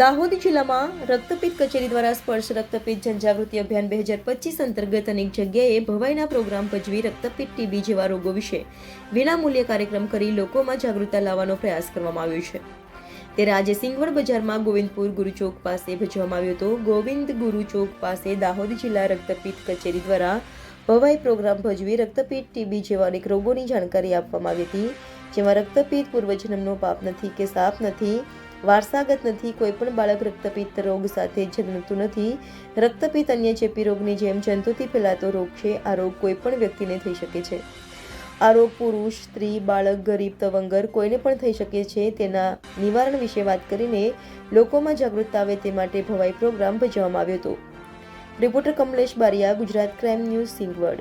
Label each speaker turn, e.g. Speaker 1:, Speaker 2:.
Speaker 1: દાહોદ જિલ્લામાં રક્તપિત કચેરી દ્વારા સ્પર્શ રક્તપિત જનજાગૃતિ અભિયાન બે હજાર પચીસ અંતર્ગત અનેક જગ્યાએ ભવાઈના પ્રોગ્રામ ભજવી રક્તપિત ટીબી જેવા રોગો વિશે વિનામૂલ્યે કાર્યક્રમ કરી લોકોમાં જાગૃતતા લાવવાનો પ્રયાસ કરવામાં આવ્યો છે. ત્યારે આજે સિંગવડ બજારમાં ગોવિંદપુર ગુરુચોક પાસે ભજવવામાં આવ્યો હતો. ગોવિંદ ગુરુચોક પાસે દાહોદ જિલ્લા રક્તપિત કચેરી દ્વારા ભવાઈ પ્રોગ્રામ ભજવી રક્તપિત ટીબી જેવા અનેક રોગોની જાણકારી આપવામાં આવી હતી. જેમાં રક્તપિત પૂર્વજન્મનો પાપ નથી કે સાપ નથી વારસાગત નથી, કોઈ પણ બાળક રક્તપિત્ત રોગ સાથે જન્મતું નથી. રક્તપિત્ત અન્ય ચેપી રોગની જેમ જંતુથી ફેલાતો રોગ છે. આ રોગ કોઈ પણ વ્યક્તિને થઈ શકે છે. આ રોગ પુરુષ, સ્ત્રી, બાળક, ગરીબ, તવંગર કોઈને પણ થઈ શકે છે. તેના નિવારણ વિશે વાત કરીને લોકોમાં જાગૃતતા આવે તે માટે ભવાઈ પ્રોગ્રામ ભજવવામાં આવ્યો હતો. Reporter Kamlesh Bariya, Gujarat crime news Singvad.